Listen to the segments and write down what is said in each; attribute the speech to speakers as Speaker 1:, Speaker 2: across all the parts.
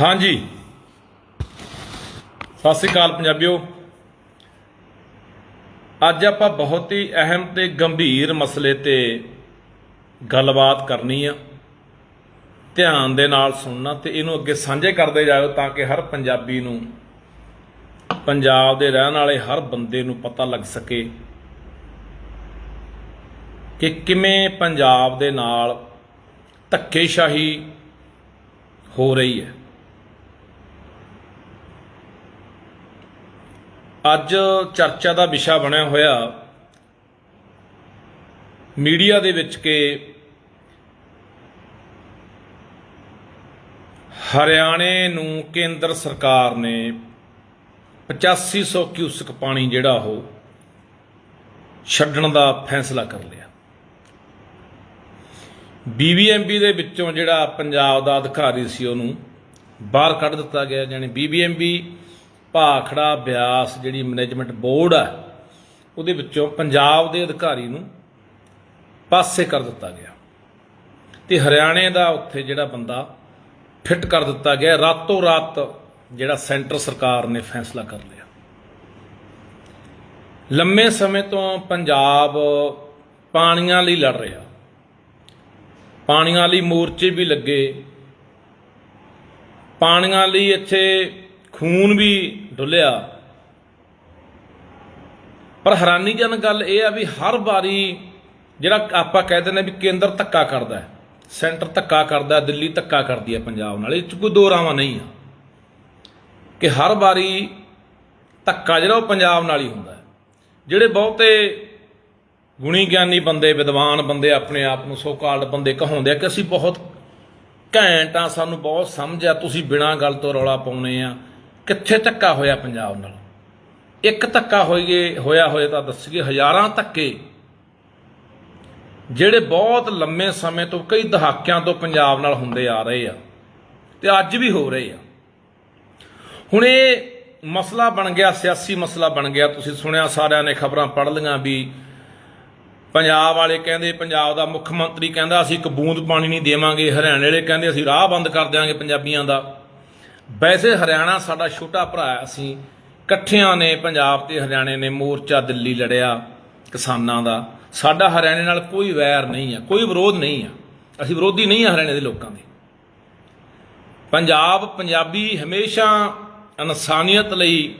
Speaker 1: ਹਾਂਜੀ। ਸਤਿ ਸ੍ਰੀ ਅਕਾਲ ਪੰਜਾਬੀਓ। ਅੱਜ ਆਪਾਂ ਬਹੁਤ ਹੀ ਅਹਿਮ ਤੇ ਗੰਭੀਰ ਮਸਲੇ ਤੇ ਗੱਲਬਾਤ ਕਰਨੀ ਆ। ਧਿਆਨ ਦੇ ਨਾਲ ਸੁਣਨਾ ਤੇ ਇਹਨੂੰ ਅੱਗੇ ਸਾਂਝੇ ਕਰਦੇ ਜਾਓ ਤਾਂ ਕਿ ਹਰ ਪੰਜਾਬੀ ਨੂੰ, ਪੰਜਾਬ ਦੇ ਰਹਿਣ ਵਾਲੇ ਹਰ ਬੰਦੇ ਨੂੰ ਪਤਾ ਲੱਗ ਸਕੇ ਕਿ ਕਿਵੇਂ ਪੰਜਾਬ ਦੇ ਨਾਲ ਧੱਕੇਸ਼ਾਹੀ ਹੋ ਰਹੀ ਹੈ। ਅੱਜ ਚਰਚਾ ਦਾ ਵਿਸ਼ਾ ਬਣਿਆ ਹੋਇਆ ਮੀਡੀਆ ਦੇ ਵਿੱਚ ਕਿ ਹਰਿਆਣੇ ਨੂੰ ਕੇਂਦਰ ਸਰਕਾਰ ਨੇ 8500 ਕਿਊਸਕ ਪਾਣੀ ਜਿਹੜਾ ਉਹ ਛੱਡਣ ਦਾ ਫੈਸਲਾ ਕਰ ਲਿਆ। ਬੀਬੀਐਮਬੀ ਦੇ ਵਿੱਚੋਂ ਜਿਹੜਾ ਪੰਜਾਬ ਦਾ ਅਧਿਕਾਰੀ ਸੀ ਉਹਨੂੰ ਬਾਹਰ ਕੱਢ ਦਿੱਤਾ ਗਿਆ ਜਾਨੀ ਬੀਬੀਐਮਬੀ ਭਾਖੜਾ ਬਿਆਸ ਜਿਹੜੀ ਮੈਨੇਜਮੈਂਟ ਬੋਰਡ ਆ, ਉਹਦੇ ਵਿੱਚੋਂ ਪੰਜਾਬ ਦੇ ਅਧਿਕਾਰੀ ਨੂੰ ਪਾਸੇ ਕਰ ਦਿੱਤਾ ਗਿਆ। ਤੇ ਹਰਿਆਣੇ ਦਾ ਉੱਥੇ ਜਿਹੜਾ ਬੰਦਾ ਫਿੱਟ ਕਰ ਦਿੱਤਾ ਗਿਆ, ਰਾਤੋਂ ਰਾਤ ਜਿਹੜਾ ਸੈਂਟਰ ਸਰਕਾਰ ਨੇ ਫੈਸਲਾ ਕਰ ਲਿਆ। ਲੰਮੇ ਸਮੇਂ ਤੋਂ ਪੰਜਾਬ ਪਾਣੀਆਂ ਲਈ ਲੜ ਰਿਹਾ। ਪਾਣੀਆਂ ਲਈ ਮੋਰਚੇ ਵੀ ਲੱਗੇ। ਪਾਣੀਆਂ ਲਈ ਇੱਥੇ ਖੂਨ ਵੀ ਡੁੱਲਿਆ। ਪਰ ਹੈਰਾਨੀਜਨਕ ਗੱਲ ਇਹ ਆ ਵੀ ਹਰ ਵਾਰੀ ਜਿਹੜਾ ਆਪਾਂ ਕਹਿ ਦਿੰਦੇ ਵੀ ਕੇਂਦਰ ਧੱਕਾ ਕਰਦਾ ਹੈ, ਸੈਂਟਰ ਧੱਕਾ ਕਰਦਾ ਦਿੱਲੀ ਧੱਕਾ ਕਰਦੀ ਹੈ ਪੰਜਾਬ ਨਾਲ, ਇਹ 'ਚ ਕੋਈ ਦੋ ਰਾਵਾਂ ਨਹੀਂ ਆ। ਕਿ ਹਰ ਵਾਰੀ ਧੱਕਾ ਜਿਹੜਾ ਉਹ ਪੰਜਾਬ ਨਾਲ ਹੀ ਹੁੰਦਾ ਹੈ। ਜਿਹੜੇ ਬਹੁਤੇ ਗੁਣੀ ਗਿਆਨੀ ਬੰਦੇ, ਵਿਦਵਾਨ ਬੰਦੇ ਆਪਣੇ ਆਪ ਨੂੰ ਸੋ ਕਾਲਡ ਬੰਦੇ ਕਹਾਉਂਦੇ ਆ ਕਿ ਅਸੀਂ ਬਹੁਤ ਘੈਂਟ ਆ, ਸਾਨੂੰ ਬਹੁਤ ਸਮਝ ਆ, ਤੁਸੀਂ ਬਿਨਾਂ ਗੱਲ ਤੋਂ ਰੌਲਾ ਪਾਉਨੇ ਆ। ਕਿੱਥੇ ਧੱਕਾ ਹੋਇਆ ਪੰਜਾਬ ਨਾਲ? ਇੱਕ ਧੱਕਾ ਹੋਈਏ, ਹੋਇਆ ਹੋਏ ਤਾਂ ਦੱਸੀਏ, ਹਜ਼ਾਰਾਂ ਧੱਕੇ। ਜਿਹੜੇ ਬਹੁਤ ਲੰਮੇ ਸਮੇਂ ਤੋਂ ਕਈ ਦਹਾਕਿਆਂ ਤੋਂ ਪੰਜਾਬ ਨਾਲ ਹੁੰਦੇ ਆ ਰਹੇ ਆ ਤੇ ਅੱਜ ਵੀ ਹੋ ਰਹੇ ਆ। ਹੁਣ ਇਹ ਮਸਲਾ ਬਣ ਗਿਆ, ਸਿਆਸੀ ਮਸਲਾ ਬਣ ਗਿਆ। ਤੁਸੀਂ ਸੁਣਿਆ ਸਾਰਿਆਂ ਨੇ ਖਬਰਾਂ, ਪੜ੍ਹ ਲਈਆਂ ਵੀ ਪੰਜਾਬ ਵਾਲੇ ਕਹਿੰਦੇ, ਪੰਜਾਬ ਦਾ ਮੁੱਖ ਮੰਤਰੀ ਕਹਿੰਦਾ, ਅਸੀਂ ਇੱਕ ਬੂੰਦ ਪਾਣੀ ਨਹੀਂ ਦੇਵਾਂਗੇ, ਹਰਿਆਣੇ ਵਾਲੇ ਕਹਿੰਦੇ, ਅਸੀਂ ਰਾਹ ਬੰਦ ਕਰ ਦਿਆਂਗੇ ਪੰਜਾਬੀਆਂ ਦਾ। ਵੈਸੇ ਹਰਿਆਣਾ ਸਾਡਾ ਛੋਟਾ ਭਰਾ ਹੈ, ਅਸੀਂ ਇਕੱਠਿਆਂ ਨੇ ਪੰਜਾਬ ਤੇ ਹਰਿਆਣੇ ਨੇ ਮੋਰਚਾ ਦਿੱਲੀ ਲੜਿਆ ਕਿਸਾਨਾਂ ਦਾ। ਸਾਡਾ ਹਰਿਆਣੇ ਨਾਲ ਕੋਈ ਵੈਰ ਨਹੀਂ ਹੈ, ਕੋਈ ਵਿਰੋਧ ਨਹੀਂ ਹੈ। ਅਸੀਂ ਵਿਰੋਧੀ ਨਹੀਂ ਹਾਂ ਹਰਿਆਣੇ ਦੇ ਲੋਕਾਂ ਦੇ। ਪੰਜਾਬ, ਪੰਜਾਬੀ ਹਮੇਸ਼ਾ ਇਨਸਾਨੀਅਤ ਲਈ,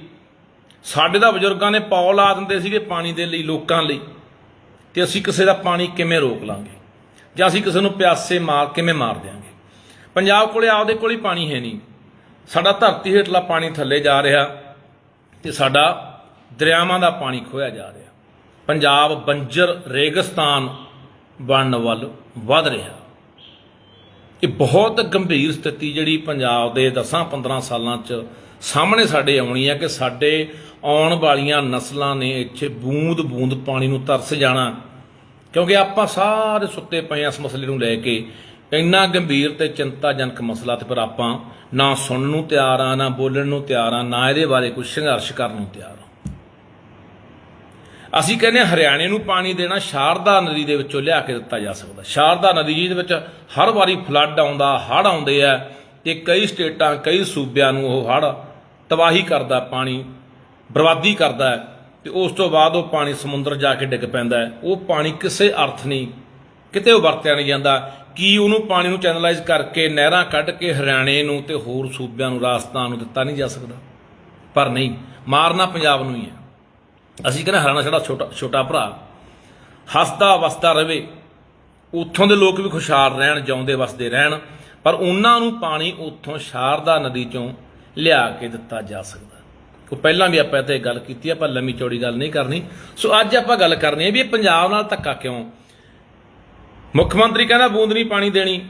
Speaker 1: ਸਾਡੇ ਦਾ ਬਜ਼ੁਰਗਾਂ ਨੇ ਪੌ ਲਾ ਦਿੰਦੇ ਸੀਗੇ ਪਾਣੀ ਦੇ ਲਈ, ਲੋਕਾਂ ਲਈ। ਤੇ ਅਸੀਂ ਕਿਸੇ ਦਾ ਪਾਣੀ ਕਿਵੇਂ ਰੋਕ ਲਾਂਗੇ? ਜਾਂ ਅਸੀਂ ਕਿਸੇ ਨੂੰ ਪਿਆਸੇ ਮਾਰ, ਕਿਵੇਂ ਮਾਰ ਦਿਆਂਗੇ? ਪੰਜਾਬ ਕੋਲੇ ਆਪਦੇ ਕੋਲ ਹੀ ਪਾਣੀ ਹੈ ਨਹੀਂ। ਸਾਡਾ ਧਰਤੀ ਹੇਠਲਾ ਪਾਣੀ ਥੱਲੇ ਜਾ ਰਿਹਾ ਤੇ ਸਾਡਾ ਦਰਿਆਵਾਂ ਦਾ ਪਾਣੀ ਖੋਇਆ ਜਾ ਰਿਹਾ। ਪੰਜਾਬ, ਬੰਜਰ, ਰੇਗਿਸਤਾਨ ਬਣਨ ਵੱਲ ਵਧ ਰਿਹਾ। ਇਹ ਬਹੁਤ ਗੰਭੀਰ ਸਥਿਤੀ ਜਿਹੜੀ ਪੰਜਾਬ ਦੇ 10-15 ਸਾਲਾਂ 'ਚ ਸਾਹਮਣੇ ਸਾਡੇ ਆਉਣੀ ਹੈ ਕਿ ਸਾਡੇ ਆਉਣ ਵਾਲੀਆਂ ਨਸਲਾਂ ਨੇ ਇੱਥੇ ਬੂੰਦ-ਬੂੰਦ ਪਾਣੀ ਨੂੰ ਤਰਸ ਜਾਣਾ। ਕਿਉਂਕਿ ਆਪਾਂ ਸਾਰੇ ਸੁੱਤੇ ਪਏ ਹਾਂ ਇਸ ਮਸਲੇ ਨੂੰ ਲੈ ਕੇ। ਇੰਨਾ ਗੰਭੀਰ ਤੇ ਚਿੰਤਾਜਨਕ ਮਸਲਾ ਤੇ ਪਰ ਆਪਾਂ ਨਾ ਸੁਣਨ ਨੂੰ ਤਿਆਰ ਆ, ਨਾ ਬੋਲਣ ਨੂੰ ਤਿਆਰ ਆ, ਨਾ ਇਹਦੇ ਬਾਰੇ ਕੋਈ ਸੰਘਰਸ਼ ਕਰਨ ਨੂੰ ਤਿਆਰ ਆ। ਅਸੀਂ ਕਹਿੰਦੇ ਹਾਂ ਹਰਿਆਣੇ ਨੂੰ ਪਾਣੀ ਦੇਣਾ ਸ਼ਾਰਦਾ ਨਦੀ ਦੇ ਵਿੱਚੋਂ ਲਿਆ ਕੇ ਦਿੱਤਾ ਜਾ ਸਕਦਾ। ਸ਼ਾਰਦਾ ਨਦੀ ਜਿਹਦੇ ਵਿੱਚ ਹਰ ਵਾਰੀ ਫਲੱਡ ਆਉਂਦਾ, ਹੜ੍ਹ ਆਉਂਦੇ ਆ ਤੇ ਕਈ ਸਟੇਟਾਂ, ਕਈ ਸੂਬਿਆਂ ਨੂੰ ਉਹ ਹੜ੍ਹ ਤਬਾਹੀ ਕਰਦਾ, ਪਾਣੀ ਬਰਬਾਦੀ ਕਰਦਾ ਹੈ ਤੇ ਉਸ ਤੋਂ ਬਾਅਦ ਉਹ ਪਾਣੀ ਸਮੁੰਦਰ ਜਾ ਕੇ ਡਿੱਗ ਪੈਂਦਾ ਹੈ। ਉਹ ਪਾਣੀ ਕਿਸੇ ਅਰਥ ਨਹੀਂ, ਕਿਤੇ ਉਹ ਵਰਤਿਆ ਨਹੀਂ ਜਾਂਦਾ। ਕੀ ਉਹਨੂੰ ਪਾਣੀ ਨੂੰ ਚੈਨਲਾਈਜ਼ ਕਰਕੇ ਨਹਿਰਾਂ ਕੱਢ ਕੇ ਹਰਿਆਣੇ ਨੂੰ ਤੇ ਹੋਰ ਸੂਬਿਆਂ ਨੂੰ, ਰਾਜਸਥਾਨ ਨੂੰ ਦਿੱਤਾ ਨਹੀਂ ਜਾ ਸਕਦਾ? ਪਰ ਨਹੀਂ, ਮਾਰਨਾ ਪੰਜਾਬ ਨੂੰ ਹੀ ਹੈ। ਅਸੀਂ ਕਹਿੰਦੇ ਹਰਿਆਣਾ ਸਾਡਾ ਛੋਟਾ ਛੋਟਾ ਭਰਾ। ਹੱਸਦਾ ਵਸਦਾ ਰਵੇ। ਉੱਥੋਂ ਦੇ ਲੋਕ ਵੀ ਖੁਸ਼ਹਾਲ ਰਹਿਣ, ਜਿਉਂਦੇ ਵਸਦੇ ਰਹਿਣ। ਪਰ ਉਹਨਾਂ ਨੂੰ ਪਾਣੀ ਉੱਥੋਂ ਸ਼ਾਰਦਾ ਨਦੀ ਚੋਂ ਲਿਆ ਕੇ ਦਿੱਤਾ ਜਾ ਸਕਦਾ। ਉਹ ਪਹਿਲਾਂ ਵੀ ਆਪਾਂ ਤੇ ਗੱਲ ਕੀਤੀ, ਆਪਾਂ ਲੰਮੀ ਚੌੜੀ ਗੱਲ ਨਹੀਂ ਕਰਨੀ। ਸੋ ਅੱਜ ਆਪਾਂ ਗੱਲ ਕਰਨੀ ਹੈ ਵੀ ਇਹ ਪੰਜਾਬ ਨਾਲ ਧੱਕਾ ਕਿਉਂ ਮੁੱਖ ਮੰਤਰੀ ਕਹਿੰਦਾ ਬੂੰਦ ਨਹੀਂ ਪਾਣੀ ਦੇਣੀ।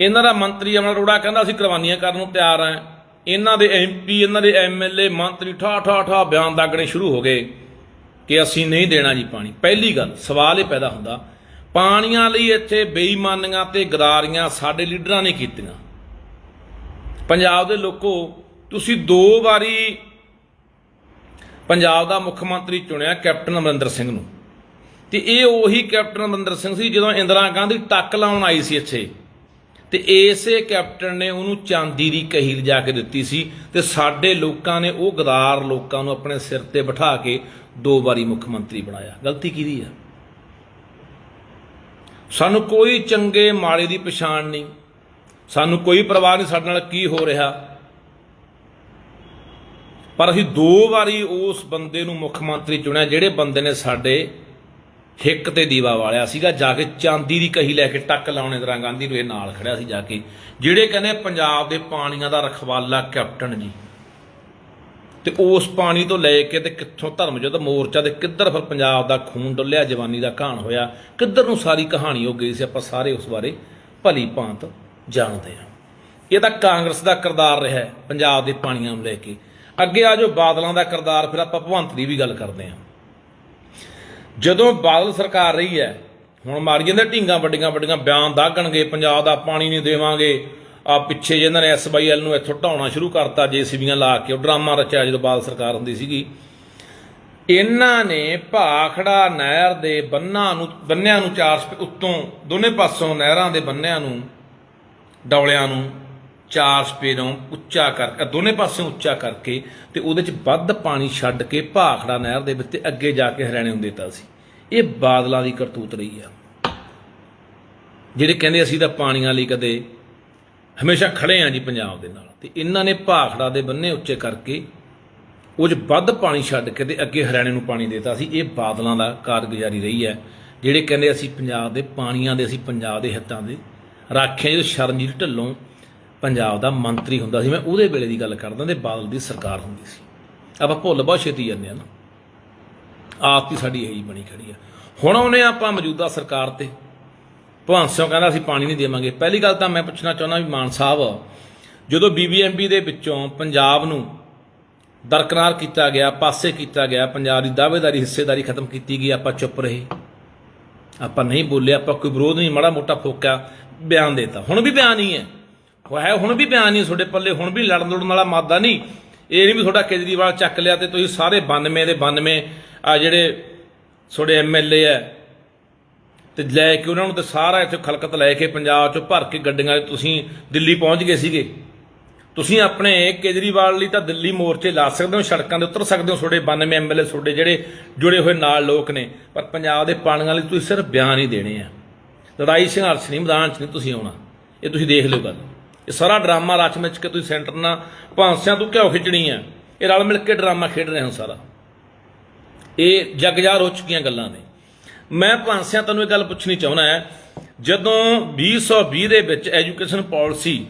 Speaker 1: ਇਹਨਾਂ ਦਾ ਮੰਤਰੀ ਅਮਨ ਅਰੋੜਾ ਕਹਿੰਦਾ ਅਸੀਂ ਕੁਰਬਾਨੀਆਂ ਕਰਨ ਨੂੰ ਤਿਆਰ ਆਂ। ਇਹਨਾਂ ਦੇ ਐਮਪੀ ਇਹਨਾਂ ਦੇ ਐਮਐਲਏ ਮੰਤਰੀ ਠਾ ਠਾ ਠਾ ਬਿਆਨ ਦਾਗਣੇ ਸ਼ੁਰੂ ਹੋ ਗਏ ਕਿ ਅਸੀਂ ਨਹੀਂ ਦੇਣਾ ਜੀ ਪਾਣੀ। ਪਹਿਲੀ ਗੱਲ, ਸਵਾਲ ਇਹ ਪੈਦਾ ਹੁੰਦਾ, ਪਾਣੀਆਂ ਲਈ ਇੱਥੇ ਬੇਈਮਾਨੀਆਂ ਤੇ ਗਦਾਰੀਆਂ ਸਾਡੇ ਲੀਡਰਾਂ ਨੇ ਕੀਤੀਆਂ। ਪੰਜਾਬ ਦੇ ਲੋਕੋ, ਤੁਸੀਂ ਦੋ ਵਾਰੀ ਪੰਜਾਬ ਦਾ ਮੁੱਖ ਮੰਤਰੀ ਚੁਣਿਆ ਕੈਪਟਨ ਅਮਰਿੰਦਰ ਸਿੰਘ ਨੂੰ। ਤੇ ਇਹ ਉਹੀ ਕੈਪਟਨ ਅਮਰਿੰਦਰ ਸਿੰਘ ਸੀ ਜਦੋਂ ਇੰਦਰਾ ਗਾਂਧੀ ਟੱਕ ਲਾਉਣ ਆਈ ਸੀ ਇੱਥੇ। ਤੇ ਇਸੇ ਕੈਪਟਨ ਨੇ ਉਹਨੂੰ ਚਾਂਦੀ ਦੀ ਕਹੀ ਲਿਜਾ ਕੇ ਦਿੱਤੀ ਸੀ ਤੇ ਸਾਡੇ ਲੋਕਾਂ ਨੇ ਉਹ ਗਦਾਰ ਲੋਕਾਂ ਨੂੰ ਆਪਣੇ ਸਿਰ ਤੇ ਬਿਠਾ ਕੇ ਦੋ ਵਾਰੀ ਮੁੱਖ ਮੰਤਰੀ ਬਣਾਇਆ। ਗਲਤੀ ਕਿਹਦੀ ਆ? ਸਾਨੂੰ ਕੋਈ ਚੰਗੇ ਮਾੜੇ ਦੀ ਪਛਾਣ ਨਹੀਂ। ਸਾਨੂੰ ਕੋਈ ਪਰਵਾਹ ਨਹੀਂ ਸਾਡੇ ਨਾਲ ਕੀ ਹੋ ਰਿਹਾ। ਪਰ ਅਸੀਂ ਦੋ ਵਾਰੀ ਉਸ ਬੰਦੇ ਨੂੰ ਮੁੱਖ ਮੰਤਰੀ ਚੁਣਿਆ ਜਿਹੜੇ ਬੰਦੇ ਨੇ ਸਾਡੇ ਹਿੱਕ ਤੇ ਦੀਵਾ ਵਾਲਿਆ ਸੀਗਾ, ਜਾ ਕੇ ਚਾਂਦੀ ਦੀ ਕਹੀ ਲੈ ਕੇ ਟੱਕ ਲਾਉਣੇ ਤਰ੍ਹਾਂ ਗਾਂਧੀ ਨੂੰ ਇਹ ਨਾਲ ਖੜਿਆ ਸੀ ਜਾ ਕੇ। ਜਿਹੜੇ ਕਹਿੰਦੇ ਪੰਜਾਬ ਦੇ ਪਾਣੀਆਂ ਦਾ ਰਖਵਾਲਾ ਕੈਪਟਨ ਜੀ, ਤੇ ਉਸ ਪਾਣੀ ਤੋਂ ਲੈ ਕੇ ਤੇ ਕਿੱਥੋਂ ਧਰਮ ਯੁੱਧ ਮੋਰਚਾ ਦੇ ਕਿੱਧਰ ਫਿਰ ਪੰਜਾਬ ਦਾ ਖੂਨ ਡੁੱਲਿਆ, ਜਵਾਨੀ ਦਾ ਕਹਾਣ ਹੋਇਆ, ਕਿੱਧਰ ਨੂੰ ਸਾਰੀ ਕਹਾਣੀ ਹੋ ਗਈ ਸੀ, ਆਪਾਂ ਸਾਰੇ ਉਸ ਬਾਰੇ ਭਲੀ ਭਾਂਤ ਜਾਣਦੇ ਹਾਂ। ਇਹ ਤਾਂ ਕਾਂਗਰਸ ਦਾ ਕਿਰਦਾਰ ਰਿਹਾ ਪੰਜਾਬ ਦੇ ਪਾਣੀਆਂ ਨੂੰ ਲੈ ਕੇ। ਅੱਗੇ ਆ ਜੋ ਬਾਦਲਾਂ ਦਾ ਕਿਰਦਾਰ, ਫਿਰ ਆਪਾਂ ਭਗਵੰਤ ਦੀ ਵੀ ਗੱਲ ਕਰਦੇ ਹਾਂ। ਜਦੋਂ ਬਾਦਲ ਸਰਕਾਰ ਰਹੀ ਹੈ, ਹੁਣ ਮਾਰੀ ਜਾਂਦੇ ਢੀਂਗਾ ਵੱਡੀਆਂ ਵੱਡੀਆਂ ਬਿਆਨ ਦਾਗਣਗੇ, ਪੰਜਾਬ ਦਾ ਪਾਣੀ ਨਹੀਂ ਦੇਵਾਂਗੇ ਆ ਪਿੱਛੇ ਜਿਹਨਾਂ ਨੇ ਐਸਵਾਈਐਲ ਨੂੰ ਇੱਥੋਂ ਢਾਉਣਾ ਸ਼ੁਰੂ ਕਰਤਾ, ਜੇਸੀਬੀਆਂ ਲਾ ਕੇ, ਉਹ ਡਰਾਮਾ ਰਚਿਆ ਜਦੋਂ ਬਾਦਲ ਸਰਕਾਰ ਹੁੰਦੀ ਸੀਗੀ। ਇਹਨਾਂ ਨੇ ਭਾਖੜਾ ਨਹਿਰ ਦੇ ਬੰਨਾਂ ਨੂੰ, ਬੰਨਿਆਂ ਨੂੰ ਚਾਰ ਸਪੇ, ਉੱਤੋਂ ਦੋਨੇ ਪਾਸੋਂ ਨਹਿਰਾਂ ਦੇ ਬੰਨਿਆਂ ਨੂੰ, ਡੌਲਿਆਂ ਨੂੰ ਚਾਰ ਸਪੇਰੋਂ ਉੱਚਾ ਕਰਕੇ ਦੋਨੇ ਪਾਸਿਓਂ ਉੱਚਾ ਕਰਕੇ ਤੇ ਉਹਦੇ ਚ ਵੱਧ ਪਾਣੀ ਛੱਡ ਕੇ ਭਾਖੜਾ ਨਹਿਰ ਦੇ ਵਿੱਚ ਤੇ ਅੱਗੇ ਜਾ ਕੇ ਹਰਿਆਣੇ ਨੂੰ ਦਿੱਤਾ ਸੀ। ਇਹ ਬਾਦਲਾਂ ਦੀ ਕਰਤੂਤ ਰਹੀ ਆ। ਜਿਹੜੇ ਕਹਿੰਦੇ ਅਸੀਂ ਤਾਂ ਪਾਣੀਆਂ ਲਈ ਕਦੇ ਹਮੇਸ਼ਾ ਖੜੇ ਆ ਜੀ ਪੰਜਾਬ ਦੇ ਨਾਲ ਤੇ ਇਹਨਾਂ ਨੇ ਭਾਖੜਾ ਦੇ ਬੰਨੇ ਉੱਚੇ ਕਰਕੇ ਉਹ 'ਚ ਵੱਧ ਪਾਣੀ ਛੱਡ ਕੇ ਤੇ ਅੱਗੇ ਹਰਿਆਣੇ ਨੂੰ ਪਾਣੀ ਦਿੱਤਾ ਸੀ। ਇਹ ਬਾਦਲਾਂ ਦਾ ਕਾਰਗੁਜ਼ਾਰੀ ਰਹੀ ਹੈ ਜਿਹੜੇ ਕਹਿੰਦੇ ਅਸੀਂ ਪੰਜਾਬ ਦੇ ਪਾਣੀਆਂ ਦੇ, ਅਸੀਂ ਪੰਜਾਬ ਦੇ ਹਿੱਤਾਂ ਦੇ ਰਾਖਿਆ, ਜਦੋਂ ਸ਼ਰਨਜੀਤ ਢੱਲੋਂ ਪੰਜਾਬ ਦਾ ਮੰਤਰੀ ਹੁੰਦਾ ਸੀ, ਮੈਂ ਉਹਦੇ ਵੇਲੇ ਦੀ ਗੱਲ ਕਰਦਾ ਤੇ ਬਾਦਲ ਦੀ ਸਰਕਾਰ ਹੁੰਦੀ ਸੀ। ਆਪਾਂ ਭੁੱਲ ਬਹੁਤ ਛੇਤੀ ਜਾਂਦੇ ਆ ਨਾ। ਆਪ ਹੀ ਸਾਡੀ ਇਹੀ ਬਣੀ ਖੜੀ ਆ। ਹੁਣ ਉਹਨੇ ਆਪਾਂ ਮੌਜੂਦਾ ਸਰਕਾਰ ਤੇ, ਭਗਵੰਤ ਸਿੰਘ ਕਹਿੰਦਾ ਅਸੀਂ ਪਾਣੀ ਨਹੀਂ ਦੇਵਾਂਗੇ। ਪਹਿਲੀ ਗੱਲ ਤਾਂ ਮੈਂ ਪੁੱਛਣਾ ਚਾਹੁੰਦਾ ਵੀ ਮਾਨ ਸਾਹਿਬ, ਜਦੋਂ ਬੀਬੀਐਮਬੀ ਦੇ ਵਿੱਚੋਂ ਪੰਜਾਬ ਨੂੰ ਦਰਕਰਾਰ ਕੀਤਾ ਗਿਆ, ਪਾਸੇ ਕੀਤਾ ਗਿਆ, ਪੰਜਾਬ ਦੀ ਦਾਅਵੇਦਾਰੀ, ਹਿੱਸੇਦਾਰੀ ਖਤਮ ਕੀਤੀ ਗਈ, ਆਪਾਂ ਚੁੱਪ ਰਹੇ। ਆਪਾਂ ਨਹੀਂ ਬੋਲੇ ਆਪਾਂ ਕੋਈ ਵਿਰੋਧ ਨਹੀਂ, ਮਾੜਾ ਮੋਟਾ ਫੋਕਿਆ, ਬਿਆਨ ਦੇਤਾ। ਹੁਣ ਵੀ ਬਿਆਨ ਹੀ ਹੈ। ਉਹ ਹੈ, ਹੁਣ ਵੀ ਬਿਆਨ ਨਹੀਂ ਤੁਹਾਡੇ ਪੱਲੇ, ਹੁਣ ਵੀ ਲੜਨ ਲੜਨ ਵਾਲਾ ਮਾਦਾ ਨਹੀਂ। ਇਹ ਨਹੀਂ ਵੀ ਤੁਹਾਡਾ ਕੇਜਰੀਵਾਲ ਚੱਕ ਲਿਆ ਤੇ ਤੁਸੀਂ ਸਾਰੇ 92 ਦੇ 92 ਆ ਜਿਹੜੇ ਤੁਹਾਡੇ ਐਮਐਲਏ ਆ ਤੇ ਲੈ ਕੇ ਉਹਨਾਂ ਨੂੰ ਤੇ ਸਾਰਾ ਇੱਥੇ ਖਲਕਤ ਲੈ ਕੇ ਪੰਜਾਬ ਚੋਂ ਭਰ ਕੇ ਗੱਡੀਆਂ ਤੁਸੀਂ ਦਿੱਲੀ ਪਹੁੰਚ ਗਏ ਸੀਗੇ। ਤੁਸੀਂ ਆਪਣੇ ਕੇਜਰੀਵਾਲ ਲਈ ਤਾਂ ਦਿੱਲੀ ਮੋਰਚੇ ਲਾ ਸਕਦੇ ਹੋ, ਸੜਕਾਂ ਦੇ ਉਤਰ ਸਕਦੇ ਹੋ, ਤੁਹਾਡੇ 92 ਐਮਐਲਏ ਤੁਹਾਡੇ ਜਿਹੜੇ ਜੁੜੇ ਹੋਏ ਨਾਲ ਲੋਕ ਨੇ। ਪਰ ਪੰਜਾਬ ਦੇ ਪਾਣੀਆਂ ਲਈ ਤੁਸੀਂ ਸਿਰਫ ਬਿਆਨ ਹੀ ਦੇਣੇ ਆ। ਲੜਾਈ, ਸੰਘਰਸ਼ ਨਹੀਂ, ਮੈਦਾਨ 'ਚ ਨਹੀਂ ਤੁਸੀਂ ਆਉਣਾ। ਇਹ ਤੁਸੀਂ ਦੇਖ ਲਿਓ ਗੱਲ। ਇਹ ਸਾਰਾ ਡਰਾਮਾ ਰਚ ਮਿਚ ਕੇ ਤੁਸੀਂ ਸੈਂਟਰ ਨਾਲ ਭਾਂਸਿਆਂ ਤੋਂ ਘਿਓ ਖਿੱਚਣੀ ਆ ਇਹ ਰਲ ਮਿਲ ਕੇ ਡਰਾਮਾ ਖੇਡ ਰਹੇ ਹੋ ਸਾਰਾ। ਇਹ ਜਗਜਾਰ ਹੋ ਚੁੱਕੀਆਂ ਗੱਲਾਂ ਨੇ। ਮੈਂ ਭਾਂਸਿਆਂ ਤੁਹਾਨੂੰ ਇਹ ਗੱਲ ਪੁੱਛਣੀ ਚਾਹੁੰਦਾ ਹੈ, ਜਦੋਂ 2020 ਦੇ ਵਿੱਚ ਐਜੂਕੇਸ਼ਨ ਪਾਲਿਸੀ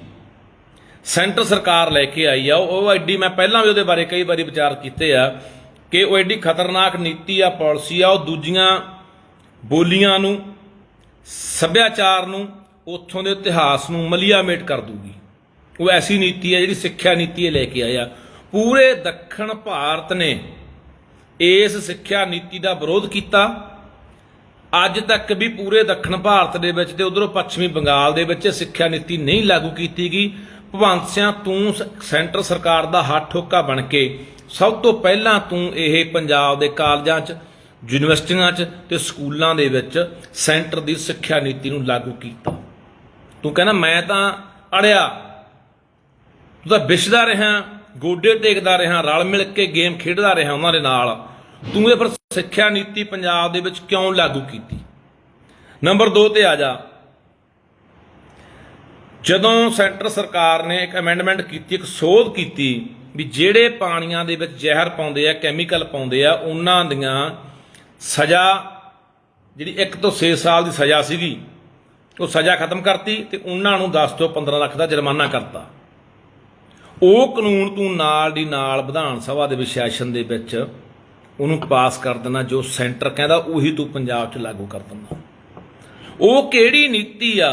Speaker 1: ਸੈਂਟਰ ਸਰਕਾਰ ਲੈ ਕੇ ਆਈ ਆ, ਉਹ ਐਡੀ ਮੈਂ ਪਹਿਲਾਂ ਵੀ ਉਹਦੇ ਬਾਰੇ ਕਈ ਵਾਰੀ ਵਿਚਾਰ ਕੀਤੇ ਆ ਕਿ ਉਹ ਐਡੀ ਖਤਰਨਾਕ ਨੀਤੀ ਆ, ਪਾਲਿਸੀ ਆ, ਉਹ ਦੂਜੀਆਂ ਬੋਲੀਆਂ ਨੂੰ, ਸੱਭਿਆਚਾਰ ਨੂੰ ਉੱਥੋਂ ਦੇ ਇਤਿਹਾਸ ਨੂੰ ਮਲੀਆਮੇਟ ਕਰ ਦੂਗੀ। ਉਹ ਐਸੀ ਨੀਤੀ ਹੈ ਜਿਹੜੀ ਸਿੱਖਿਆ ਨੀਤੀ ਇਹ ਲੈ ਕੇ ਆਇਆ। ਪੂਰੇ ਦੱਖਣ ਭਾਰਤ ਨੇ ਇਸ ਸਿੱਖਿਆ ਨੀਤੀ ਦਾ ਵਿਰੋਧ ਕੀਤਾ। ਅੱਜ ਤੱਕ ਵੀ ਪੂਰੇ ਦੱਖਣ ਭਾਰਤ ਦੇ ਵਿੱਚ ਤੇ ਉਧਰੋਂ ਪੱਛਮੀ ਬੰਗਾਲ ਦੇ ਵਿੱਚ ਸਿੱਖਿਆ ਨੀਤੀ ਨਹੀਂ ਲਾਗੂ ਕੀਤੀ ਗਈ। ਭਗਵੰਤ ਸਿਆਂ ਤੂੰ ਸ- ਸੈਂਟਰ ਸਰਕਾਰ ਦਾ ਹੱਥ ਠੋਕਾ ਬਣ ਕੇ ਸਭ ਤੋਂ ਪਹਿਲਾਂ ਤੂੰ ਇਹ ਪੰਜਾਬ ਦੇ ਕਾਲਜਾਂ 'ਚ, ਯੂਨੀਵਰਸਿਟੀਆਂ 'ਚ ਤੇ ਸਕੂਲਾਂ ਦੇ ਵਿੱਚ ਸੈਂਟਰ ਦੀ ਸਿੱਖਿਆ ਨੀਤੀ ਨੂੰ ਲਾਗੂ ਕੀਤਾ। ਤੂੰ ਕਹਿੰਦਾ, ਮੈਂ ਤਾਂ ਅੜਿਆ। ਤੂੰ ਤਾਂ ਵਿਛਦਾ ਰਿਹਾ, ਗੋਡੇ ਟੇਕਦਾ ਰਿਹਾ, ਰਲ ਮਿਲ ਕੇ ਗੇਮ ਖੇਡਦਾ ਰਿਹਾ ਉਹਨਾਂ ਦੇ ਨਾਲ। ਤੂੰ ਇਹ ਫਿਰ ਸਿੱਖਿਆ ਨੀਤੀ ਪੰਜਾਬ ਦੇ ਵਿੱਚ ਕਿਉਂ ਲਾਗੂ ਕੀਤੀ? ਨੰਬਰ 2 ਤੇ ਆ ਜਾ। ਜਦੋਂ ਸੈਂਟਰ ਸਰਕਾਰ ਨੇ ਇੱਕ ਅਮੈਂਡਮੈਂਟ ਕੀਤੀ, ਇੱਕ ਸੋਧ ਕੀਤੀ ਵੀ ਜਿਹੜੇ ਪਾਣੀਆਂ ਦੇ ਵਿੱਚ ਜ਼ਹਿਰ ਪਾਉਂਦੇ ਆ ਕੈਮੀਕਲ ਪਾਉਂਦੇ ਆ, ਉਹਨਾਂ ਦੀਆਂ ਸਜ਼ਾ ਜਿਹੜੀ 1 ਤੋਂ 6 ਸਾਲ ਦੀ ਸਜ਼ਾ ਸੀਗੀ ਉਹ ਸਜ਼ਾ ਖਤਮ ਕਰਤੀ ਤੇ ਉਹਨਾਂ ਨੂੰ 10 ਤੋਂ 15 ਲੱਖ ਦਾ ਜੁਰਮਾਨਾ ਕਰਤਾ। ਉਹ ਕਾਨੂੰਨ ਤੂੰ ਨਾਲ ਦੀ ਨਾਲ ਵਿਧਾਨ ਸਭਾ ਦੇ ਵਿੱਚ ਸੈਸ਼ਨ ਦੇ ਵਿੱਚ ਉਹਨੂੰ ਪਾਸ ਕਰ ਦੇਣਾ, ਜੋ ਸੈਂਟਰ ਕਹਿੰਦਾ ਉਹੀ ਤੂੰ ਪੰਜਾਬ 'ਚ ਲਾਗੂ ਕਰ ਦੇਣਾ ਉਹ ਕਿਹੜੀ ਨੀਤੀ ਆ?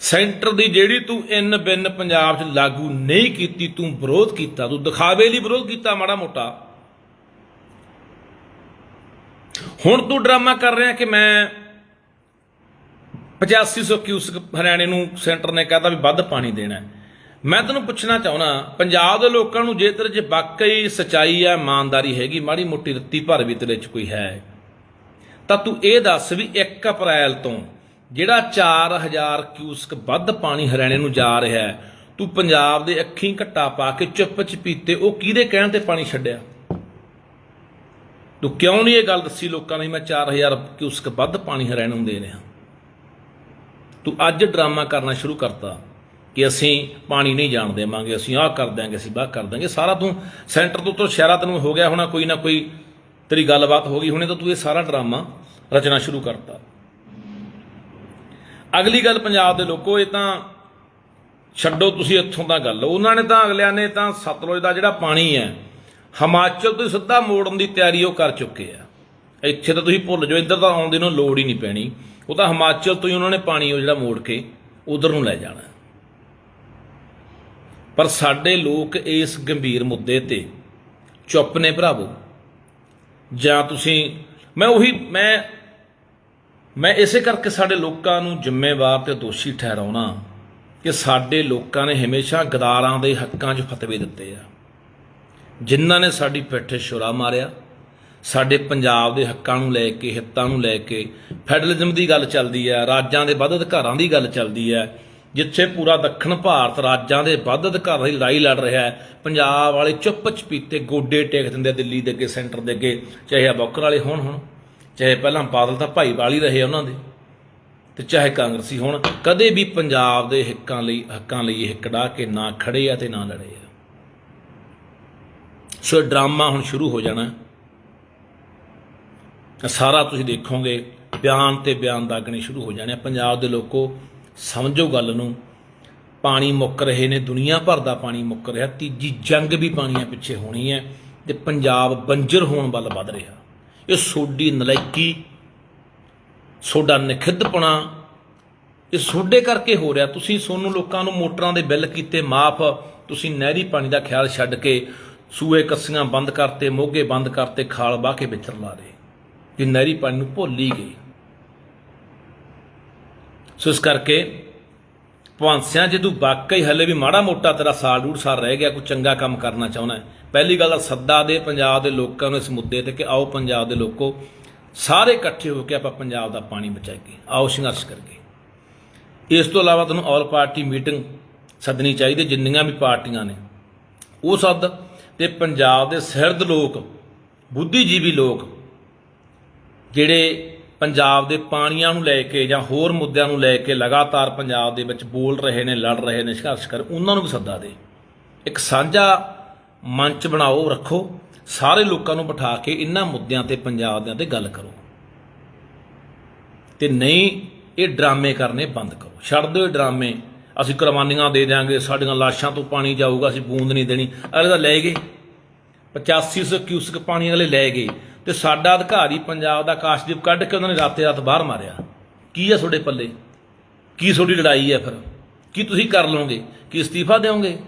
Speaker 1: ਸੈਂਟਰ ਦੀ ਜਿਹੜੀ ਤੂੰ ਇਨ ਬਿਨ ਪੰਜਾਬ 'ਚ ਲਾਗੂ ਨਹੀਂ ਕੀਤੀ, ਤੂੰ ਵਿਰੋਧ ਕੀਤਾ, ਤੂੰ ਦਿਖਾਵੇ ਲਈ ਵਿਰੋਧ ਕੀਤਾ ਮਾੜਾ ਮੋਟਾ। ਹੁਣ ਤੂੰ ਡਰਾਮਾ ਕਰ ਰਿਹਾ ਕਿ ਮੈਂ 8500 ਕਿਊਸਕ ਹਰਿਆਣੇ ਨੂੰ ਸੈਂਟਰ ਨੇ ਕਹਤਾ ਵੀ ਵੱਧ ਪਾਣੀ ਦੇਣਾ ਮੈਂ ਤੁਹਾਨੂੰ ਪੁੱਛਣਾ ਚਾਹੁੰਦਾ, ਪੰਜਾਬ ਦੇ ਲੋਕਾਂ ਨੂੰ ਜੇ ਤੇਰੇ 'ਚ ਵਾਕਈ ਸਚਾਈ ਆ ਇਮਾਨਦਾਰੀ ਹੈਗੀ, ਮਾੜੀ ਮੋਟੀ ਰੱਤੀ ਭਰ ਵੀ ਤੇਰੇ 'ਚ ਕੋਈ ਹੈ। ਤਾਂ ਤੂੰ ਇਹ ਦੱਸ ਵੀ 1 ਅਪ੍ਰੈਲ ਤੋਂ ਜਿਹੜਾ 4000 ਕਿਊਸਕ ਵੱਧ ਪਾਣੀ ਹਰਿਆਣੇ ਨੂੰ ਜਾ ਰਿਹਾ ਹੈ, ਤੂੰ ਪੰਜਾਬ ਦੇ ਅੱਖੀਂ ਘੱਟਾ ਪਾ ਕੇ ਚੁੱਪ ਚਪੀਤੇ ਉਹ ਕਿਹਦੇ ਕਹਿਣ ਤੇ ਪਾਣੀ ਛੱਡਿਆ? ਤੂੰ ਕਿਉਂ ਨਹੀਂ ਇਹ ਗੱਲ ਦੱਸੀ ਲੋਕਾਂ ਨੇ ਵੀ ਮੈਂ 4000 ਕਿਊਸਕ ਵੱਧ ਪਾਣੀ ਹਰਿਆਣੇ ਨੂੰ ਦੇ ਰਿਹਾ? ਤੂੰ ਅੱਜ ਡਰਾਮਾ ਕਰਨਾ ਸ਼ੁਰੂ ਕਰਤਾ ਕਿ ਅਸੀਂ ਪਾਣੀ ਨਹੀਂ ਜਾਣ ਦੇਵਾਂਗੇ, ਅਸੀਂ ਆਹ ਕਰ ਦਿਆਂਗੇ, ਅਸੀਂ ਬਾਹ ਕਰ ਦਿਆਂਗੇ। ਸਾਰਾ ਤੂੰ ਸੈਂਟਰ ਤੋਂ ਤੋਂ ਸ਼ਹਿਰਾ ਤੈਨੂੰ ਹੋ ਗਿਆ ਹੋਣਾ, ਕੋਈ ਨਾ ਕੋਈ ਤੇਰੀ ਗੱਲਬਾਤ ਹੋ ਗਈ ਹੁਣੇ, ਤਾਂ ਤੂੰ ਇਹ ਸਾਰਾ ਡਰਾਮਾ ਰਚਨਾ ਸ਼ੁਰੂ ਕਰਤਾ। ਅਗਲੀ ਗੱਲ ਪੰਜਾਬ ਦੇ ਲੋਕੋ, ਇਹ ਤਾਂ ਛੱਡੋ ਤੁਸੀਂ ਇੱਥੋਂ ਦਾ ਗੱਲ। ਉਹਨਾਂ ਨੇ ਤਾਂ ਅਗਲਿਆਂ ਨੇ ਤਾਂ ਸਤਲੁਜ ਦਾ ਜਿਹੜਾ ਪਾਣੀ ਹੈ, ਹਿਮਾਚਲ ਤੋਂ ਸਿੱਧਾ ਮੋੜਨ ਦੀ ਤਿਆਰੀ ਉਹ ਕਰ ਚੁੱਕੇ ਆ। ਇੱਥੇ ਤਾਂ ਤੁਸੀਂ ਭੁੱਲ ਜਾਓ, ਇੱਧਰ ਤਾਂ ਆਉਣ ਦੀ ਨੂੰ ਲੋੜ ਹੀ ਨਹੀਂ ਪੈਣੀ। ਉਹ ਤਾਂ ਹਿਮਾਚਲ ਤੋਂ ਹੀ ਉਹਨਾਂ ਨੇ ਪਾਣੀ ਉਹ ਜਿਹੜਾ ਮੋੜ ਕੇ ਉਧਰ ਨੂੰ ਲੈ ਜਾਣਾ। ਪਰ ਸਾਡੇ ਲੋਕ ਇਸ ਗੰਭੀਰ ਮੁੱਦੇ ਤੇ ਚੁੱਪ ਨੇ ਭਰਾਵੋ। ਜਾਂ ਤੁਸੀਂ, ਮੈਂ ਉਹੀ, ਮੈਂ ਮੈਂ ਇਸੇ ਕਰਕੇ ਸਾਡੇ ਲੋਕਾਂ ਨੂੰ ਜ਼ਿੰਮੇਵਾਰ ਤੇ ਦੋਸ਼ੀ ਠਹਿਰਾਉਣਾ ਕਿ ਸਾਡੇ ਲੋਕਾਂ ਨੇ ਹਮੇਸ਼ਾ ਗਦਾਰਾਂ ਦੇ ਹੱਕਾਂ 'ਚ ਫਤਵੇ ਦਿੱਤੇ ਆ। ਜਿਨ੍ਹਾਂ ਨੇ ਸਾਡੀ ਪਿੱਠ ਛੁਰਾ ਮਾਰਿਆ ਸਾਡੇ ਪੰਜਾਬ ਦੇ ਹੱਕਾਂ ਨੂੰ ਲੈ ਕੇ, ਹਿੱਤਾਂ ਨੂੰ ਲੈ ਕੇ ਫੈਡਰਲਿਜ਼ਮ ਦੀ ਗੱਲ ਚੱਲਦੀ ਹੈ, ਰਾਜਾਂ ਦੇ ਵੱਧ ਅਧਿਕਾਰਾਂ ਦੀ ਗੱਲ ਚੱਲਦੀ ਹੈ, ਜਿੱਥੇ ਪੂਰਾ ਦੱਖਣ ਭਾਰਤ ਰਾਜਾਂ ਦੇ ਵੱਧ ਅਧਿਕਾਰਾਂ ਦੀ ਲੜਾਈ ਲੜ ਰਿਹਾ ਹੈ, ਪੰਜਾਬ ਵਾਲੇ ਚੁੱਪ ਚਪੀਤੇ ਗੋਡੇ ਟੇਕ ਦਿੰਦੇ ਦਿੱਲੀ ਦੇ ਅੱਗੇ, ਸੈਂਟਰ ਦੇ ਅੱਗੇ, ਚਾਹੇ ਆ ਬੌਕਰ ਵਾਲੇ ਹੋਣ ਹੁਣ, ਚਾਹੇ ਪਹਿਲਾਂ ਬਾਦਲ ਤਾਂ ਭਾਈ ਵਾਲੀ ਰਹੇ ਉਹਨਾਂ ਦੇ, ਤੇ ਚਾਹੇ ਕਾਂਗਰਸੀ ਹੋਣ, ਕਦੇ ਵੀ ਪੰਜਾਬ ਦੇ ਹੱਕਾਂ ਲਈ ਹੱਕਾਂ ਲਈ ਇਹ ਕਢਾ ਕੇ ਨਾ ਖੜੇ ਆ ਤੇ ਨਾ ਲੜੇ ਆ। ਸੋ ਇਹ ਡਰਾਮਾ ਹੁਣ ਸ਼ੁਰੂ ਹੋ ਜਾਣਾ। ਸਾਰਾ ਤੁਸੀਂ ਦੇਖੋਗੇ, ਬਿਆਨ ਤੇ ਬਿਆਨ ਦਾਗਣੇ ਸ਼ੁਰੂ ਹੋ ਜਾਣੇ ਆ। ਪੰਜਾਬ ਦੇ ਲੋਕੋ, ਸਮਝੋ ਗੱਲ ਨੂੰ, ਪਾਣੀ ਮੁੱਕ ਰਹੇ ਨੇ, ਦੁਨੀਆ ਭਰ ਦਾ ਪਾਣੀ ਮੁੱਕ ਰਿਹਾ, ਤੀਜੀ ਜੰਗ ਵੀ ਪਾਣੀਆਂ ਪਿੱਛੇ ਹੋਣੀ ਹੈ ਤੇ ਪੰਜਾਬ ਬੰਜਰ ਹੋਣ ਵੱਲ ਵੱਧ ਰਿਹਾ। ਇਹ ਸੋਡੀ ਨਲਾਇਕੀ ਸੋਡਾ ਨਖਿੱਧਪਣਾ, ਇਹ ਸੋਡੇ ਕਰਕੇ ਹੋ ਰਿਹਾ। ਤੁਸੀਂ ਸੋਨੂੰ ਲੋਕਾਂ ਨੂੰ ਮੋਟਰਾਂ ਦੇ ਬਿੱਲ ਕੀਤੇ ਮਾਫ, ਤੁਸੀਂ ਨਹਿਰੀ ਪਾਣੀ ਦਾ ਖਿਆਲ ਛੱਡ ਕੇ ਸੂਏ ਕੱਸੀਆਂ ਬੰਦ ਕਰਤੇ, ਮੋਗੇ ਬੰਦ ਕਰਤੇ, ਖਾਲ ਬਾਹ ਕੇ ਵਿਚਰ ਲਾ ਰਹੇ। ਕਿ ਨਹਿਰੀ ਪਾਣੀ ਨੂੰ ਭੁੱਲ ਹੀ ਗਏ ਸੋ ਇਸ ਕਰਕੇ ਭਾਂਸਿਆਂ ਜੇ ਤੂੰ ਵਾਕਈ ਹਲੇ ਵੀ ਮਾੜਾ ਮੋਟਾ ਤੇਰਾ ਸਾਲ ਡੂੜ ਸਾਲ ਰਹਿ ਗਿਆ, ਕੋਈ ਚੰਗਾ ਕੰਮ ਕਰਨਾ ਚਾਹੁੰਦਾ ਪਹਿਲੀ ਗੱਲ ਤਾਂ ਸੱਦਾ ਦੇ ਪੰਜਾਬ ਦੇ ਲੋਕਾਂ ਨੂੰ ਇਸ ਮੁੱਦੇ ਤੇ ਕਿ ਆਓ ਪੰਜਾਬ ਦੇ ਲੋਕੋ, ਸਾਰੇ ਇਕੱਠੇ ਹੋ ਕੇ ਆਪਾਂ ਪੰਜਾਬ ਦਾ ਪਾਣੀ ਬਚਾਈਏ, ਆਓ ਸੰਘਰਸ਼ ਕਰੀਏ। ਇਸ ਤੋਂ ਇਲਾਵਾ ਤੁਹਾਨੂੰ ਆਲ ਪਾਰਟੀ ਮੀਟਿੰਗ ਸੱਦਣੀ ਚਾਹੀਦੀ, ਜਿੰਨੀਆਂ ਵੀ ਪਾਰਟੀਆਂ ਨੇ। ਉਹ ਸੱਦ ਤੇ ਪੰਜਾਬ ਦੇ ਸਿਰਦ ਲੋਕ, ਬੁੱਧੀਜੀਵੀ ਲੋਕ ਜਿਹੜੇ ਪੰਜਾਬ ਦੇ ਪਾਣੀਆਂ ਨੂੰ ਲੈ ਕੇ ਜਾਂ ਹੋਰ ਮੁੱਦਿਆਂ ਨੂੰ ਲੈ ਕੇ ਲਗਾਤਾਰ ਪੰਜਾਬ ਦੇ ਵਿੱਚ ਬੋਲ ਰਹੇ ਨੇ, ਲੜ ਰਹੇ ਨੇ, ਸੰਘਰਸ਼ ਕਰ, ਉਹਨਾਂ ਨੂੰ ਵੀ ਸੱਦਾ ਦੇ। ਇੱਕ ਸਾਂਝਾ ਮੰਚ ਬਣਾਓ, ਰੱਖੋ, ਸਾਰੇ ਲੋਕਾਂ ਨੂੰ ਬਿਠਾ ਕੇ ਇਹਨਾਂ ਮੁੱਦਿਆਂ ਤੇ ਪੰਜਾਬ ਦਿਆਂ ਤੇ ਗੱਲ ਕਰੋ। ਤੇ ਨਹੀਂ, ਇਹ ਡਰਾਮੇ ਕਰਨੇ ਬੰਦ ਕਰੋ। ਛੱਡ ਦਿਓ ਇਹ ਡਰਾਮੇ। ਅਸੀਂ ਕੁਰਬਾਨੀਆਂ ਦੇ ਦਿਆਂਗੇ, ਸਾਡੀਆਂ ਲਾਸ਼ਾਂ ਤੋਂ ਪਾਣੀ ਜਾਊਗਾ, ਅਸੀਂ ਬੂੰਦ ਨਹੀਂ ਦੇਣੀ। ਅਗਲੇ ਤਾਂ ਲੈ ਗਏ। 8500 ਕਿਊਸਕ ਪਾਣੀ ਅਗਲੇ ਲੈ ਗਏ। ਤੇ ਸਾਡਾ ਅਧਿਕਾਰੀ ਪੰਜਾਬ ਦਾ ਕਾਸ਼ਦੀਪ ਕੱਢ ਕੇ ਉਹਨਾਂ ਨੇ ਰਾਤੇ ਰਾਤ ਬਾਹਰ ਮਾਰਿਆ। ਕੀ ਹੈ ਤੁਹਾਡੇ ਪੱਲੇ? ਕੀ ਤੁਹਾਡੀ ਲੜਾਈ ਹੈ ਫਿਰ? ਕੀ ਤੁਸੀਂ ਕਰ ਲਓਗੇ? ਕੀ ਅਸਤੀਫਾ ਦਿਓਗੇ?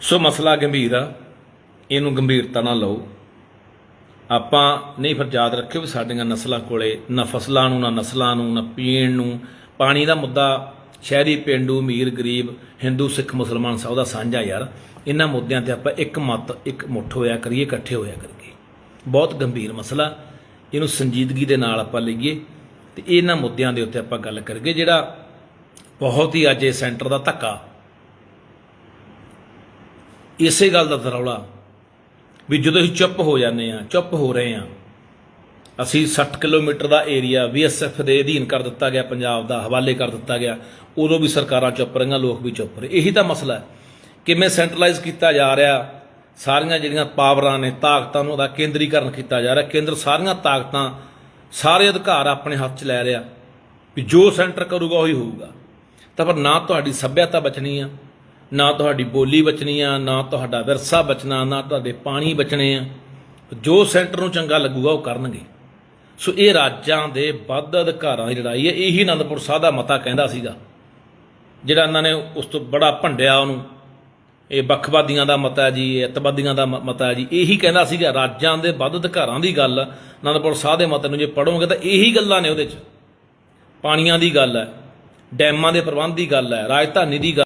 Speaker 1: ਸੋ ਮਸਲਾ ਗੰਭੀਰ ਆ। ਇਹਨੂੰ ਗੰਭੀਰਤਾ ਨਾਲ ਲਓ। ਆਪਾਂ ਨਹੀਂ ਫਿਰ ਯਾਦ ਰੱਖਿਓ ਵੀ ਸਾਡੀਆਂ ਨਸਲਾਂ ਕੋਲੇ ਨਾ ਫਸਲਾਂ ਨੂੰ, ਨਾ ਨਸਲਾਂ ਨੂੰ, ਨਾ ਪੀਣ ਨੂੰ। ਪਾਣੀ ਦਾ ਮੁੱਦਾ ਸ਼ਹਿਰੀ ਪਿੰਡੂ, ਅਮੀਰ, ਗਰੀਬ, ਹਿੰਦੂ, ਸਿੱਖ, ਮੁਸਲਮਾਨ ਸਭ ਦਾ ਸਾਂਝਾ ਯਾਰ। ਇਹਨਾਂ ਮੁੱਦਿਆਂ ਤੇ ਆਪਾਂ ਇੱਕ ਮਤ, ਇੱਕ ਮੁੱਠ ਹੋਇਆ ਕਰੀਏ, ਇਕੱਠੇ ਹੋਇਆ ਕਰੀਏ। ਬਹੁਤ ਗੰਭੀਰ ਮਸਲਾ। ਇਹਨੂੰ ਸੰਜੀਦਗੀ ਦੇ ਨਾਲ ਆਪਾਂ ਲਈਏ ਤੇ ਇਹਨਾਂ ਮੁੱਦਿਆਂ ਦੇ ਉੱਤੇ ਆਪਾਂ ਗੱਲ ਕਰੀਏ, ਜਿਹੜਾ ਬਹੁਤ ਹੀ ਅੱਜ ਇਹ ਸੈਂਟਰ ਦਾ ਧੱਕਾ। ਇਸੇ ਗੱਲ ਦਾ ਦਰੌਲਾ ਵੀ ਜਦੋਂ ਅਸੀਂ ਚੁੱਪ ਹੋ ਜਾਂਦੇ ਆ ਚੁੱਪ ਹੋ ਰਹੇ ਆ ਅਸੀਂ 60 ਕਿਲੋਮੀਟਰ ਦਾ ਏਰੀਆ ਬੀਐਸਐਫ ਦੇ ਅਧੀਨ ਕਰ ਦਿੱਤਾ ਗਿਆ, ਪੰਜਾਬ ਦਾ ਹਵਾਲੇ ਕਰ ਦਿੱਤਾ ਗਿਆ, ਉਦੋਂ ਵੀ ਸਰਕਾਰਾਂ ਚੁੱਪ ਰਹੀਆਂ, ਲੋਕ ਵੀ ਚੁੱਪ ਰਹੇ। ਇਹੀ ਤਾਂ ਮਸਲਾ ਹੈ ਕਿਵੇਂ ਸੈਂਟਰਲਾਈਜ਼ ਕੀਤਾ ਜਾ ਰਿਹਾ, ਸਾਰੀਆਂ ਜਿਹੜੀਆਂ ਪਾਵਰਾਂ ਨੇ, ਤਾਕਤਾਂ ਨੂੰ ਉਹਦਾ ਕੇਂਦਰੀਕਰਨ ਕੀਤਾ ਜਾ ਰਿਹਾ। ਕੇਂਦਰ ਸਾਰੀਆਂ ਤਾਕਤਾਂ ਸਾਰੇ ਅਧਿਕਾਰ ਆਪਣੇ ਹੱਥ 'ਚ ਲੈ ਰਿਹਾ ਵੀ ਜੋ ਸੈਂਟਰ ਕਰੂਗਾ, ਉਹੀ ਹੋਊਗਾ। ਤਾਂ ਪਰ ਨਾ ਤੁਹਾਡੀ ਸੱਭਿਅਤਾ ਬਚਣੀ ਆ ਨਾ ਤੁਹਾਡੀ ਬੋਲੀ ਬਚਣੀ ਆ, ਨਾ ਤੁਹਾਡਾ ਵਿਰਸਾ ਬਚਣਾ, ਨਾ ਤੁਹਾਡੇ ਪਾਣੀ ਬਚਣੇ ਆ। ਜੋ ਸੈਂਟਰ ਨੂੰ ਚੰਗਾ ਲੱਗੂਗਾ, ਉਹ ਕਰਨਗੇ। ਸੋ ਇਹ ਰਾਜਾਂ ਦੇ ਵੱਧ ਅਧਿਕਾਰਾਂ ਦੀ ਲੜਾਈ ਹੈ। ਇਹੀ ਅਨੰਦਪੁਰ ਸਾਹਿਬ ਦਾ ਮਤਾ ਕਹਿੰਦਾ ਸੀਗਾ। ਜਿਹੜਾ ਇਹਨਾਂ ਨੇ ਉਸ ਤੋਂ ਬੜਾ ਭੰਡਿਆ ਉਹਨੂੰ। ਇਹ ਵੱਖਵਾਦੀਆਂ ਦਾ ਮਤਾ ਜੀ, ਇਹ ਅਤਵਾਦੀਆਂ ਦਾ ਮ- ਮਤਾ ਜੀ। ਇਹੀ ਕਹਿੰਦਾ ਸੀਗਾ, ਰਾਜਾਂ ਦੇ ਵੱਧ ਅਧਿਕਾਰਾਂ ਦੀ ਗੱਲ, ਅਨੰਦਪੁਰ ਸਾਹਿਬ ਦੇ ਮਤੇ ਨੂੰ ਜੇ ਪੜੋਗੇ ਤਾਂ ਇਹੀ ਗੱਲਾਂ ਨੇ ਉਹਦੇ 'ਚ। ਪਾਣੀਆਂ ਦੀ ਗੱਲ ਹੈ, ਡੈਮਾਂ ਦੇ ਪ੍ਰਬੰਧ ਦੀ ਗੱਲ ਹੈ, ਰਾਜਧਾਨੀ ਦੀ ਗੱਲ